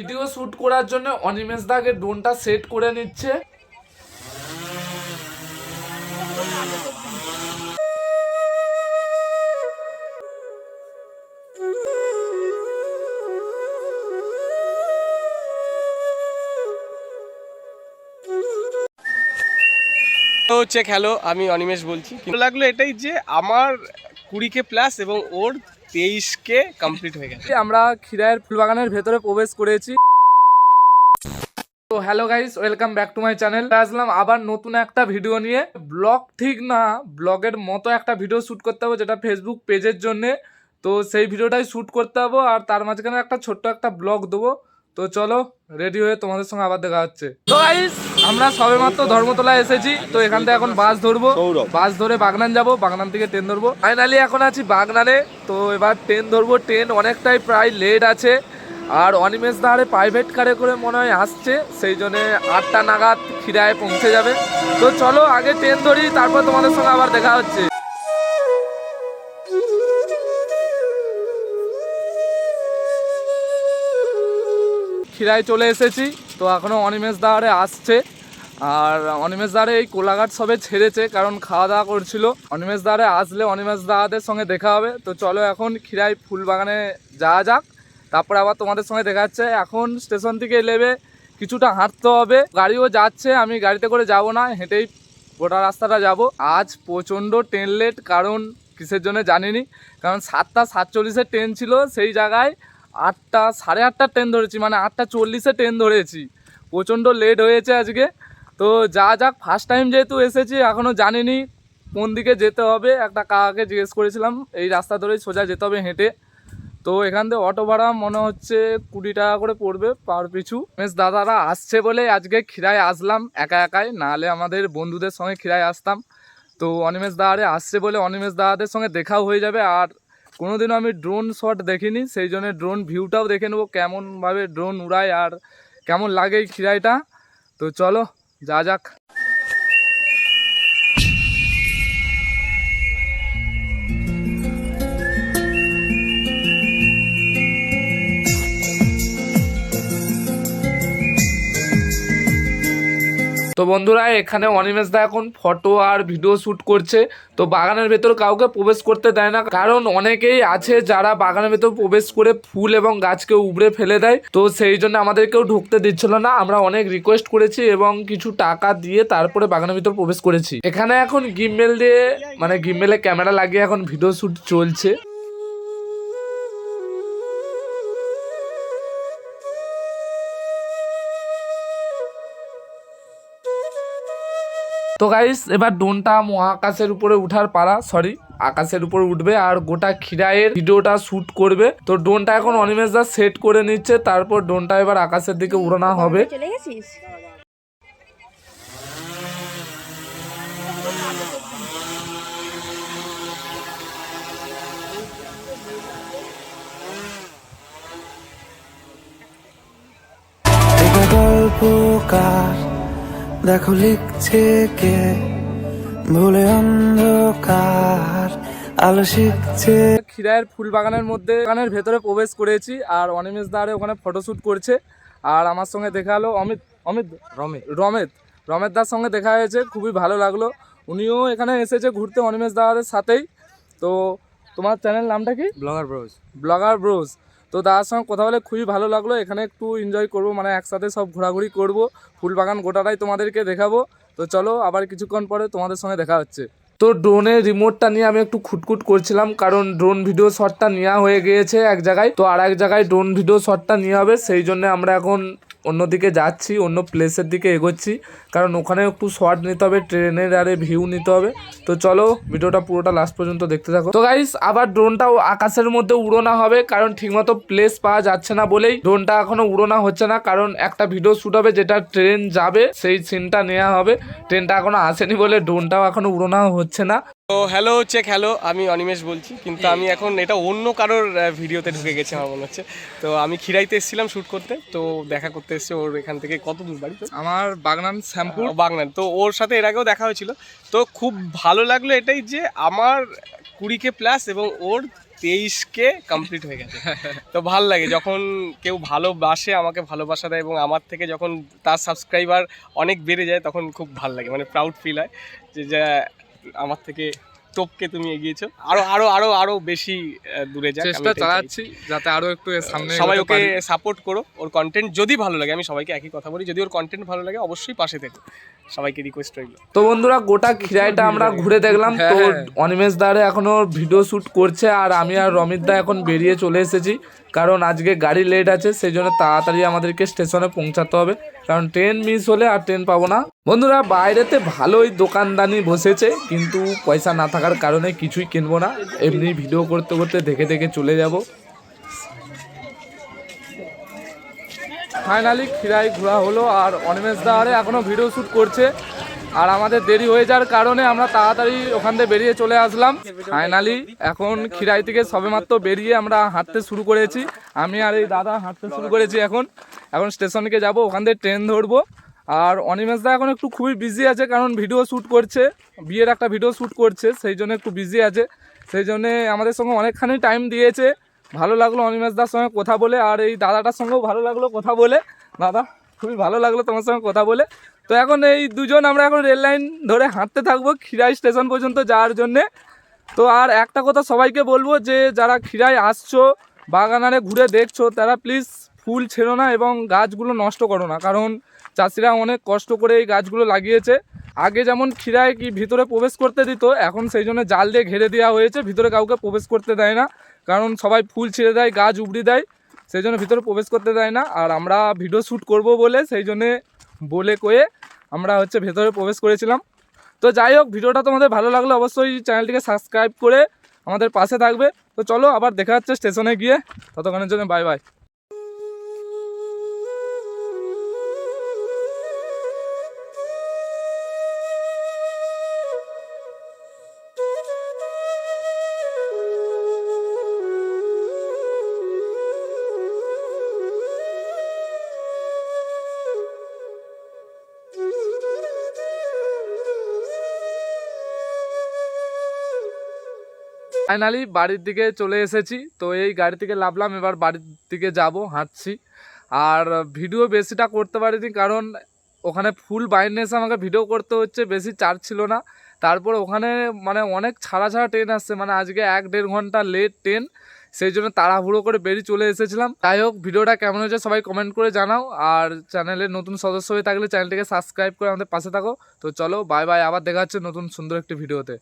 Video shoot করার জন্য অনিমেষ দাকে ড্রোনটা সেট করে নিচ্ছে। তো হচ্ছে খেলো আমি অনিমেষ বলছি। ভালো লাগল এটাই যে আমার কুড়ি কে প্লাস এবং ওর তেইশকে কমপ্লিট হয়ে গেছে। আমরা খিরায়ের ফুলবাগানের ভেতরে প্রবেশ করেছি। তো hello guys welcome back to my channel আসলাম আবার নতুন একটা ভিডিও নিয়ে। ব্লগ ঠিক না ব্লগের মতো একটা ভিডিও শ্যুট করতে হবে যেটা ফেসবুক পেজের জন্য। তো সেই ভিডিওটাই শ্যুট করতে হবে আর তার মাঝখানে একটা ছোট্ট একটা ব্লগ দেবো। তো চলো রেডি হয়ে তোমাদের সঙ্গে আবার দেখা হচ্ছে। তো গাইস আমরা সবেমাত্র ধর্মতলা এসেছি তো এখান থেকে এখন বাস ধরবো। বাস ধরে বাগনান যাব বাগনান থেকে ট্রেন ধরবো। ফাইনালি এখন আছি বাগনানে তো এবার ট্রেন ধরবো। ট্রেন অনেকটাই প্রায় লেট আছে আর অনিমেষ দাঁড়ে প্রাইভেট কারে করে মনে হয় আসছে সেই জন্যে আটটা নাগাদ খিরায় পৌঁছে যাবে। তো চলো আগে ট্রেন ধরি তারপর তোমাদের সঙ্গে আবার দেখা হচ্ছে। খিরায় চলে এসেছি তো এখনও অনিমেষ দাঁড়ে আসছে। আর অনিমেষ দাঁড়ে এই কোলাঘাট সবে ছেড়েছে, কারণ খাওয়া দাওয়া করছিল। অনিমেষ দাঁড়ে আসলে অনিমেষ দাদের সঙ্গে দেখা হবে। তো চলো এখন খিরাই ফুল বাগানে যাওয়া যাক। তারপরে আবার তোমাদের সঙ্গে দেখা যাচ্ছে এখন স্টেশন থেকে নেবে, কিছুটা হাঁটতে হবে। গাড়িও যাচ্ছে, আমি গাড়িতে করে যাব না, হেঁটেই গোটা রাস্তাটা যাব। আজ প্রচণ্ড ট্রেন লেট, কারণ কিসের জন্য জানিনি। কারণ সাতটা সাতচল্লিশের ট্রেন ছিল, সেই জায়গায় আটটা, সাড়ে আটটার ট্রেন ধরেছি মানে আটটা চল্লিশে ট্রেন ধরেছি। প্রচণ্ড লেট হয়েছে আজকে। তো যা যাক ফার্স্ট টাইম যেহেতু এসেছি এখনও জানিনি কোন দিকে যেতে হবে। একটা কাকাকে জিজ্ঞেস করেছিলাম, এই রাস্তা ধরেই সোজা যেতে হবে হেঁটে। তো এখান থেকে অটো ভাড়া মনে হচ্ছে কুড়ি টাকা করে পড়বে পার পিছু। বেশ, দাদারা আসছে বলে আজকে খিরায় আসলাম, একা একাই। নাহলে আমাদের বন্ধুদের সঙ্গে খিরায় আসতাম। তো অনিমেষ দাদারে আসছে বলে অনিমেষ দাদাদের সঙ্গে দেখাও হয়ে যাবে। আর কোনোদিনও আমি ড্রোন শট দেখিনি, সেই জন্য ড্রোন ভিউটাও দেখে নেব কেমনভাবে ড্রোন উড়ায় আর কেমন লাগে এই খিরাইটা। তো চলো যা তো বন্ধুরা, এখানে অনিমেষ দা এখন ফটো আর ভিডিও শ্যুট করছে। তো বাগানের ভেতর কাউকে প্রবেশ করতে দেয় না, কারণ অনেকেই আছে যারা বাগানের ভেতর প্রবেশ করে ফুল এবং গাছকে উবড়ে ফেলে দেয়। তো সেই জন্য আমাদেরকেও ঢুকতে দিচ্ছিল না। আমরা অনেক রিকোয়েস্ট করেছি এবং কিছু টাকা দিয়ে তারপরে বাগানের ভিতর প্রবেশ করেছি। এখানে এখন গিমবেল দিয়ে মানে গিমবেলে ক্যামেরা লাগিয়ে এখন ভিডিও শ্যুট চলছে। তো গাইস এবার ড্রোনটা মহাকাশের উপরে উঠার পারা সরি আকাশের উপরে উঠবে আর গোটা খিরায়ের ভিডিওটা শুট করবে। তো ড্রোনটা এখন অনিমেষ দা সেট করে নিচ্ছে তারপর ড্রোনটা এবার আকাশের দিকে উড়ানো হবে। চলে গেছিস? দেখো লিখছে কে? ভুলে অন্ধকার আলো শিখছে। খিরায়ের ফুল বাগানের মধ্যে বাগানের ভেতরে প্রবেশ করেছি আর অনিমেষ দাঁড়ে ওখানে ফটোশ্যুট করছে। আর আমার সঙ্গে দেখা হলো অমিত অমিত রমেত রমেত। রমেত দার সঙ্গে দেখা হয়েছে খুবই ভালো লাগল। উনিও এখানে এসেছে ঘুরতে অনিমেষ দাদাদের সাথেই। তো তোমার চ্যানেল নামটা কি? Blogger Broz. ব্লগার ব্রোস তো দাদার সঙ্গে কথা বলে খুবই ভালো লাগল। এখানে একটু এনজয় করব মানে একসাথে সব ঘোরাঘুরি করব। ফুল বাগান গোটাটাই তোমাদেরকে দেখাবো। তো চলো, আবার কিছুক্ষণ পরে তোমাদের সঙ্গে দেখা হচ্ছে। তো ড্রোনের রিমোটটা নিয়ে আমি একটু খুটখুট করছিলাম, কারণ ড্রোন ভিডিও শটটা নেওয়া হয়ে গিয়েছে এক জায়গায়। তো আর এক জায়গায় ড্রোন ভিডিও শটটা নেওয়া হবে, সেই জন্য আমরা এখন অন্যদিকে যাচ্ছি, অন্য প্লেসের দিকে এগোচ্ছি। কারণ ওখানে একটু শর্ট নিতে হবে ট্রেনের আরে ভিউ নিতে হবে। তো চলো, ভিডিওটা পুরোটা লাস্ট পর্যন্ত দেখতে থাকো। তো গাইস আবার ড্রোনটাও আকাশের মধ্যে উড়োনা হবে, কারণ ঠিকমতো প্লেস পাওয়া যাচ্ছে না বলেই ড্রোনটা এখনও উড়োনা হচ্ছে না। কারণ একটা ভিডিও শ্যুট হবে, যেটা ট্রেন যাবে, সেই সিনটা নেওয়া হবে। ট্রেনটা এখনও আসেনি বলে ড্রোনটাও এখনও উড়োনা হচ্ছে না। তো হ্যালো চেক হ্যালো আমি অনিমেষ বলছি কিন্তু আমি এখন এটা অন্য কারোর ভিডিওতে ঢুকে গেছি আমার মনে হচ্ছে। তো আমি খিরাইতে এসেছিলাম শ্যুট করতে তো দেখা করতে এসেছে ওর এখান থেকে কত দূর বাড়ি তো আমার বাগনান শ্যাম্পুর। বাগনান। তো ওর সাথে এর আগেও দেখা হয়েছিল। তো খুব ভালো লাগল এটাই যে আমার কুড়িকে প্লাস এবং ওর তেইশকে কমপ্লিট হয়ে গেছে। তো ভালো লাগে যখন কেউ ভালোবাসে আমাকে ভালোবাসা দেয় এবং আমার থেকে যখন তার সাবস্ক্রাইবার অনেক বেড়ে যায় তখন খুব ভালো লাগে মানে প্রাউড ফিল হয় যে যা আমার থেকে টপকে তুমি এগিয়েছো। আরও আরও আরও আরও বেশি দূরে যাক চেষ্টা চালাচ্ছি যাতে আরও একটু সামনে সবাই ওকে সাপোর্ট করো ওর কন্টেন্ট যদি ভালো লাগে আমি সবাইকে একই কথা বলি যদি ওর কন্টেন্ট ভালো লাগে অবশ্যই পাশে থেকো। সবাইকে রিকোয়েস্ট রইল। তো বন্ধুরা গোটা খিরাইটা আমরা ঘুরে দেখলাম। তো হ্যাঁ। অনিমেষ দারে এখনও ভিডিও শুট করছে আর আমি আর রমিত দা এখন বেরিয়ে চলে এসেছি। কারণ আজকে গাড়ি লেট আছে সেই জন্য তাড়াতাড়ি আমাদেরকে স্টেশনে পৌঁছাতে হবে। কারণ ট্রেন মিস হলে আর ট্রেন পাবো না। বন্ধুরা, বাইরেতে ভালোই দোকানদানি বসেছে, কিন্তু পয়সা না থাকার কারণে কিছুই কিনবো না। এমনি ভিডিও করতে করতে দেখে দেখে চলে যাব। ফাইনালি খিরাই ঘোরা হলো, আর অনিমেষ দাহারে এখনও ভিডিও শ্যুট করছে। আর আমাদের দেরি হয়ে যাওয়ার কারণে আমরা তাড়াতাড়ি ওখান থেকে বেরিয়ে চলে আসলাম। ফাইনালি এখন খিরাই থেকে সবেমাত্র বেরিয়ে আমরা হাঁটতে শুরু করেছি। আমি আর এই দাদা হাঁটতে শুরু করেছি এখন। এখন স্টেশনকে যাব, ওখান থেকে ট্রেন ধরবো। আর অনিমেষ দা এখন একটু খুবই বিজি আছে কারণ ভিডিও শ্যুট করছে। বিয়ের একটা ভিডিও শ্যুট করছে, সেই জন্য একটু বিজি আছে। সেই জন্যে আমাদের সঙ্গে অনেকখানি টাইম দিয়েছে। ভালো লাগল অনিমেষ দার সঙ্গে কথা বলে, আর এই দাদাটার সঙ্গেও ভালো লাগল কথা বলে। দাদা, খুবই ভালো লাগল তোমার সঙ্গে কথা বলে। তো এখন এই দুজন আমরা এখন রেল লাইন ধরে হাঁটতে থাকব খিরাই স্টেশন পর্যন্ত যাওয়ার জন্যে। তো আর একটা কথা সবাইকে বলব যে, যারা খিরাই আসছো, বাগানারে ঘুরে দেখছ, তারা প্লিজ ফুল ছেড়ো না এবং গাছগুলো নষ্ট করো না। কারণ চাষিরা অনেক কষ্ট করে এই গাছগুলো লাগিয়েছে। আগে যেমন খিরায় কি ভিতরে প্রবেশ করতে দিত, এখন সেই জন্য জাল দিয়ে ঘিরে দেওয়া হয়েছে, ভিতরে কাউকে প্রবেশ করতে দেয় না। কারণ সবাই ফুল ছিঁড়ে দেয়, গাছ উবড়ি দেয়, সেই জন্য ভিতরে প্রবেশ করতে দেয় না। আর আমরা ভিডিও শ্যুট করব বলে সেই জন্যে বলে কয়ে আমরা হচ্ছে ভেতরে প্রবেশ করেছিলাম। তো যাই হোক, ভিডিওটা তোমাদের ভালো লাগলে অবশ্যই চ্যানেলটিকে সাবস্ক্রাইব করে আমাদের পাশে থাকবে। তো চলো আবার দেখা হচ্ছে স্টেশনে গিয়ে। ততক্ষণের জন্য বাই বাই। ফাইনালি বাড়ির দিকে চলে এসেছি। তো এই গাড়ি থেকে লাভলাম, এবার বাড়ির দিকে যাব, হাঁটছি। আর ভিডিও বেশিটা করতে পারিনি, কারণ ওখানে ফুল বাইরে এসে আমাকে ভিডিও করতে হচ্ছে, বেশি চার্জ ছিল না। তারপর ওখানে মানে অনেক ছাড়া ছাড়া ট্রেন আসছে মানে আজকে এক দেড় ঘণ্টা লেট ট্রেন সেই জন্য তাড়াহুড়ো করে বেরিয়ে চলে এসেছিলাম। যাই হোক, ভিডিওটা কেমন হয়েছে সবাই কমেন্ট করে জানাও, আর চ্যানেলের নতুন সদস্য হয়ে থাকলে চ্যানেলটিকে সাবস্ক্রাইব করে আমাদের পাশে থাকো। তো চলো বাই বাই আবার দেখা হচ্ছে নতুন সুন্দর একটি ভিডিওতে